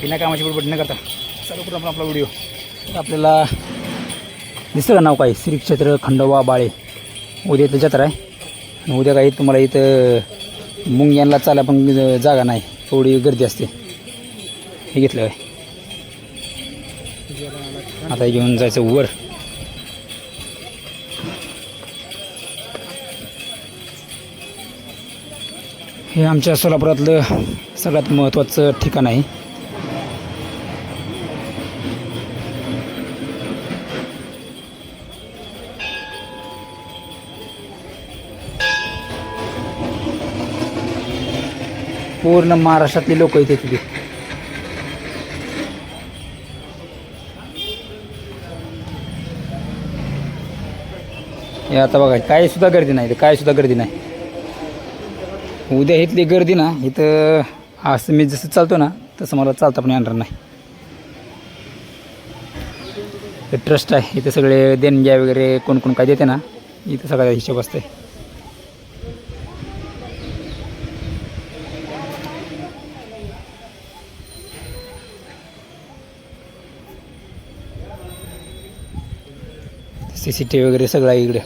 बिना कामाची बडबड न करता चालू करून आपण आपला व्हिडिओ. तर आपल्याला दिसतं का नाव काय? श्री क्षेत्र खंडोबा बाळे. उद्या इथं जत्रा आहे. आणि उद्या काही तुम्हाला इथं मुंग यांना चाला पण जागा नाही. थोडी गर्दी असते. हे घेतलं काय? आता घेऊन जायचं वर. हे आमच्या सोलापुरातलं सगळ्यात महत्त्वाचं ठिकाण आहे. पूर्ण महाराष्ट्रातली लोक इथे तिथे हे आता बघा काय सुद्धा गर्दी नाही काय सुद्धा गर्दी नाही. उद्या इथली गर्दी ना इथं असं मी जसं चालतो ना तसं मला चालता पण येणार नाही. हे ट्रस्ट आहे इथं सगळे देणग्या वगैरे कोण कोण काय देते ना इथं सगळ्या हिशोब असते सी सी टी व्ही वगैरे सगळं आहे इकडे.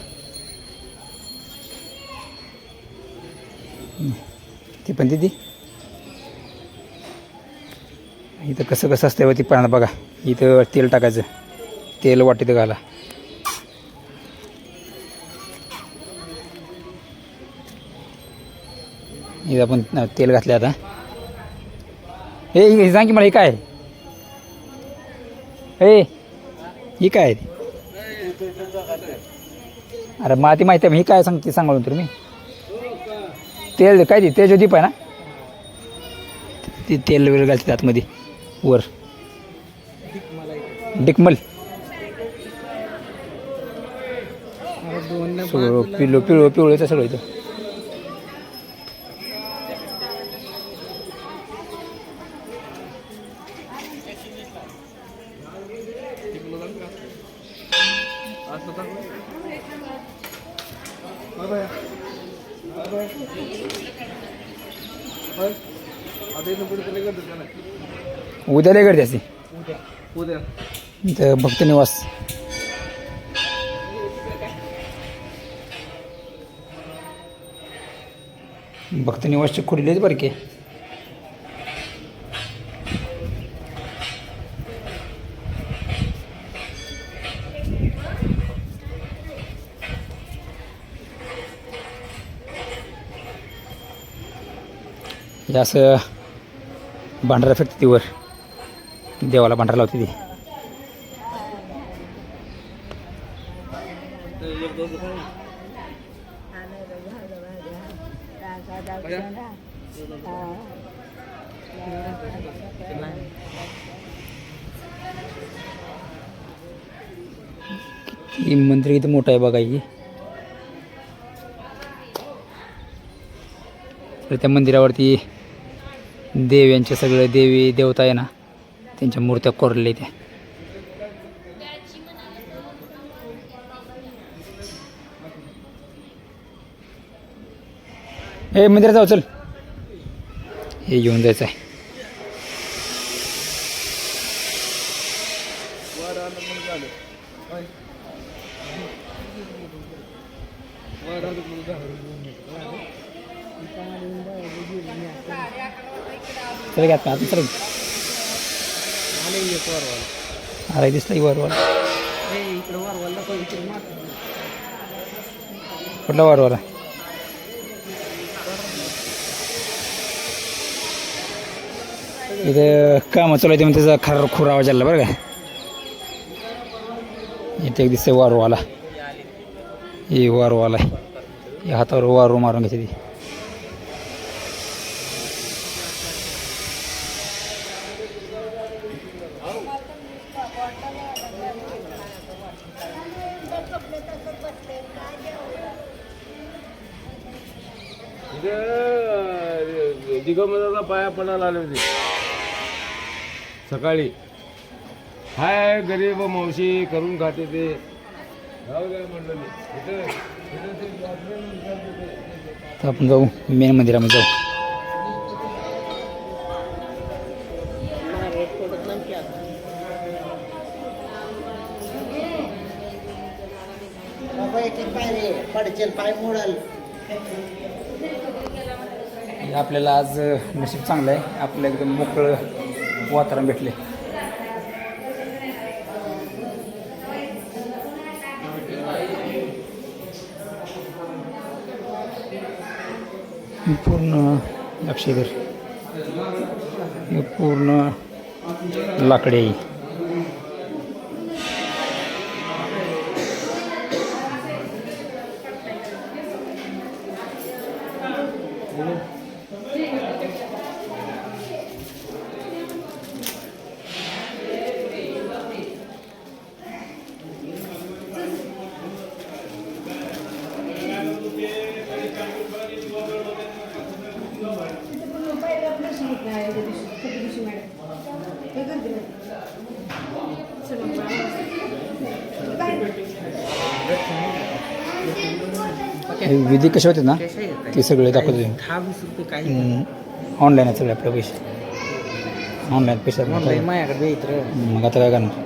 ती पण दिदी. इथं कसं कसं असतं ती पाण्यात बघा. इथं तेल टाकायचं. तेल वाटीत घाला. इथं आपण तेल घातले आता. हे सांग की मला हे काय? आहे? हे ही काय? आहे? अरे मला ती माहिती आहे मी काय सांगते सांगाल तर मी तेल काय ती तेजदीप आहे ना? ती तेल वगैरे घालते आतमध्ये वर. डिकमल. सगळं पिलो पिवळं पिवळंच सगळं इथं. उद्या गर्दी असते. उद्या. भक्त निवास. भक्त निवासची खुडलीच बरं की. हे असं भांडारा फेकते ती वर. देवाला भांडारा लावते ती. ही मंदिर किती मोठं आहे बघा ही. तर त्या मंदिरावरती देव्यांचे सगळे देवी देवता आहे ना त्यांच्या मूर्त्या कोरलेल्या त्या. हे मंदिरात जाऊ चल. हे घेऊन जायचं आहे वर आलं मग झालं होय. वर आलं मग झालं. चल घ्या आता चल. एक वरवाला. अरे दिसलं वरवर. ए, इकडं वरवाला इथं काम चालू आहे मग त्याचा खरा खुरा आवाज आला बरं का. इथे एक दिसतंय वारूवाला. हे वारूवाला आहे. हातावर वारू मारून घेते ती. दिगंबराला पाया पडायला आले होते. सकाळी. हाय गरीब मावशी करून खाते ते. आपण जाऊ मेन मंदिरामध्ये जाऊ. बाबा एक एक पाय रे पडचेल पाय मोडल. आपल्याला आज नशीब चांगलं आहे. आपलं एकदम मोकळं वातावरण भेटले पूर्ण लक्ष हे पूर्ण लाकडी आहे. you. विधी कसे होते ना ते सगळे दाखवतो. ऑनलाईन आहे सगळे आपले पैसे. ऑनलाईन पैसे मग आता काय करणार?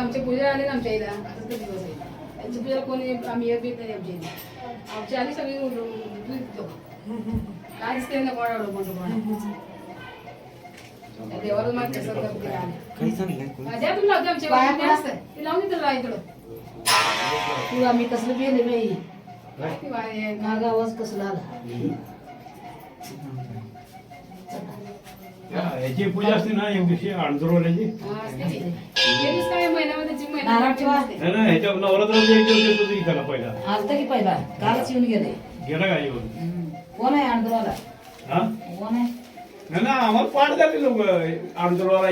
आमच्या पूजा आली ना आमच्या इथं. ते पूजा कोणी आम्ही येत बीत नाही आमच्या इथे आमची आली सगळी दूध देतो काय दिसते ना कोणा मोठं देवाला काही सांगलं माझ्या तुला लावते आमच्या ती लावून देतो ला इकडं. तू आम्ही कसलं पेले बाई? ती माझा आवाज कसला आला? याची पूजा असते ना एक दिवशी नारळ ठेवा. नाही ना ह्याच्या नवरात्राचा एक दिवस येतो की त्याला पहिला. आलता की पहिला? कालच येऊन गेले. गेला का येऊन? कोण आहे आणतो हा? कोण आहे? नाही ना आम्हाला पाठ जाते लोक.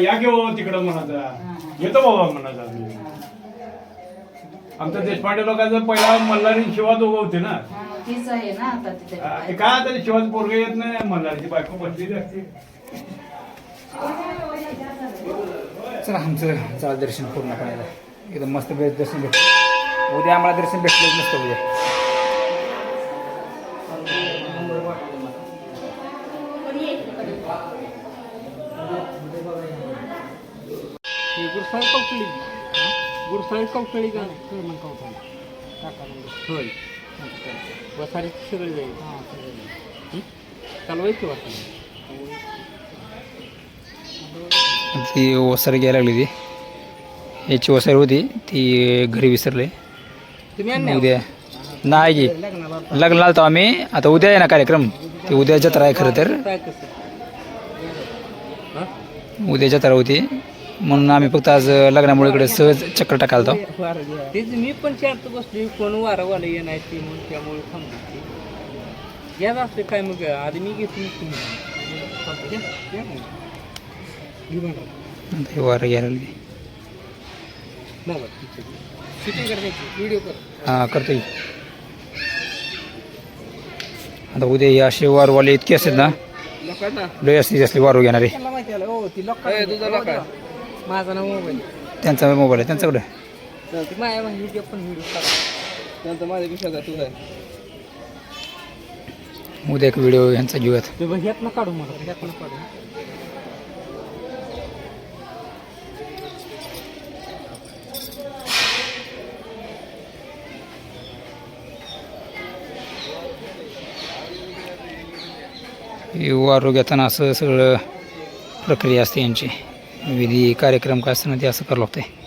या घेऊ तिकडं म्हणाचा येतो बाबा म्हणाचा आम्ही. आमच्या देशपांडे लोकांचा पहिला मल्हारी शिवा दोघं होते ना. हा, तीच आहे ना आता काय आता शिवाजी पोरगे येत नाही मल्हारीची बायको बसलेली असते. चला आमचं झालं दर्शन पूर्णपणे झालं. एकदम मस्त बेस दर्शन भेटलं उद्या आम्हाला दर्शन भेटलं मस्त उद्या. गुरसाळ कौटळी गुरसाळ कौटळी का होय. वसारी सगळे जाईल. चालवायची वाटतं ती ओसारी घ्यायला लागली ती. याची ओसारी होती ती घरी विसरले. उद्या नाही जी लग्नाला आलतो आम्ही. आता उद्या आहे ना कार्यक्रम? ते उद्या जत्रा आहे खरं तर? उद्या जत्रा होती. म्हणून आम्ही फक्त आज लग्नामुळे इकडे सहज चक्कर टाकायला. तेच मी पण बसली कोण ते म्हणून त्यामुळे थांबली घ्या असते काय मग? आधी मी घेतो मी तुम्ही घ्या, घ्या मग. घे भांडा. आता हे वारं घ्यायला लागली हां करतो की. आता उद्या हे असे वारवाले इतके असतात ना लय असले वारू घेणारे. माझा नाव मोबाईल. त्यांचा मोबाईल आहे त्यांच्याकडे. माझ्या बहिणीचे पण व्हिडिओ टाक नंतर माझ्या विषयाचा तुझा उद्या एक व्हिडिओ यांचा घेऊयात. ते बघ ह्यातनं काढू मला काढू येऊ वारू असं सगळं प्रक्रिया असते यांची. विधी कार्यक्रम काय असताना ते असं करावं लागते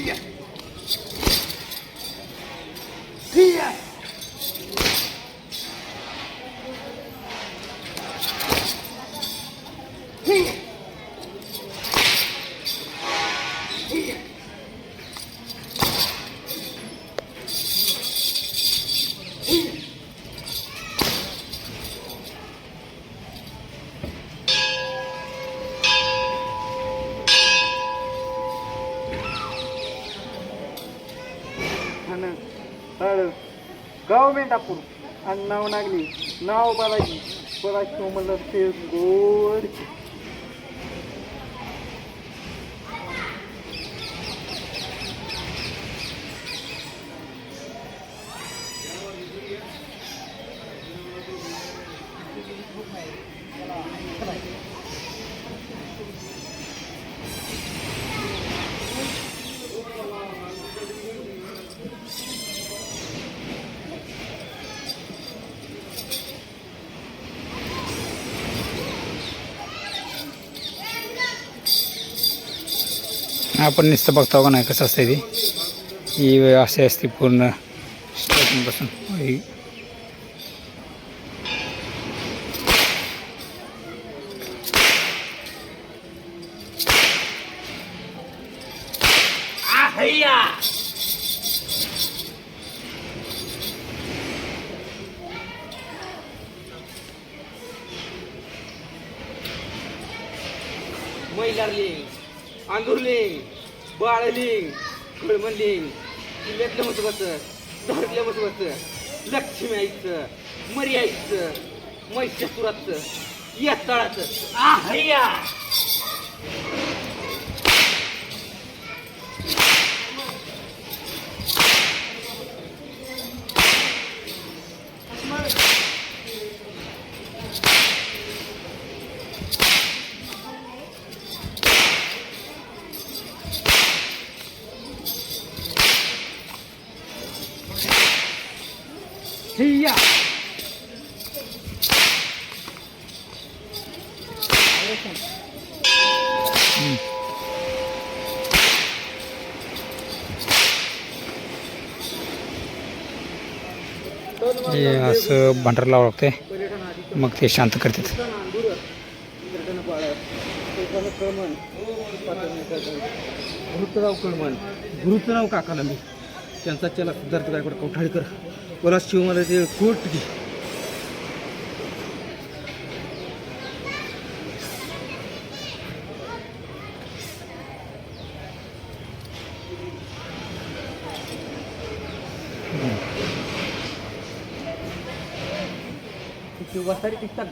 Pia! Pia! गव्हर्मेंट अप्रूव्ह आणि नाव नागली. नाव बालाजी बघा म्हणलं ते गोड आपण नुसतं बघतो का नाही कसं असतं ते? ही असे असते पूर्ण. स्टार्टिंगपासून ही मैलारलिंग बाळलिंग कळमलिंग किल्ल्यातलं महत्वाचं धरल्या महत्वाचं लक्ष्मी आईचं मरी आईचं या तळाचं आहया हिया हे असं भांडार लावावं लागते मग ते शांत करतात. गुरुतराव कळमण गुरुतराव काकाला मी त्यांचा चला सिद्धार्थ गायकवाड कौठाळीकर मला शिवमाला ते कोट घे. वसारी टिकतात